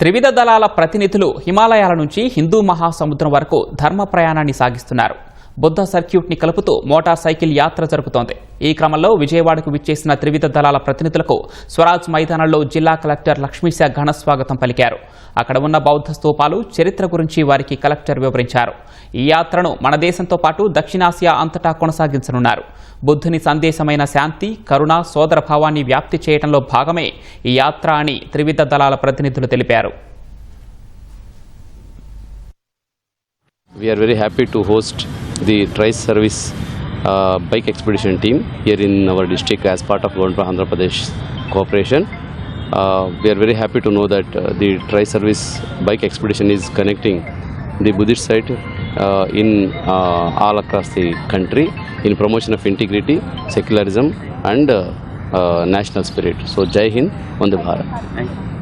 త్రివిధ దళాల ప్రతినిధులు హిమాలయాల నుంచి హిందూ మహాసముద్రం వరకు ధర్మ ప్రయాణాన్ని సాగిస్తున్నారు. బుద్ధ సర్క్యూట్ని కలుపుతూ మోటార్ సైకిల్ యాత్ర జరుపుతోంది. ఈ క్రమంలో విజయవాడకు విచ్చేసిన త్రివిధ దళాల ప్రతినిధులకు స్వరాజ్ మైదానంలో జిల్లా కలెక్టర్ లక్ష్మీశా ఘన స్వాగతం పలికారు. అక్కడ ఉన్న బౌద్ధ స్తూపాలు చరిత్ర గురించి వారికి కలెక్టర్ వివరించారు. ఈ యాత్రను మన దేశంతో పాటు దక్షిణాసియా అంతటా కొనసాగించనున్నారు. బుద్ధుని సందేశమైన శాంతి కరుణ సోదర భావాన్ని వ్యాప్తి చేయడంలో భాగమే ఈ యాత్ర అని త్రివిధ దళాల ప్రతినిధులు తెలిపారు. We are very happy to host the Trice Service uh, bike expedition team here in our district as part of Government of Andhra Pradesh cooperation. Uh, we are very happy to know that uh, the Trice Service bike expedition is connecting the Buddhist site uh, in uh, all across the country in promotion of integrity, secularism, and uh, uh, national spirit. So, Jai Hind, Vande Bharat.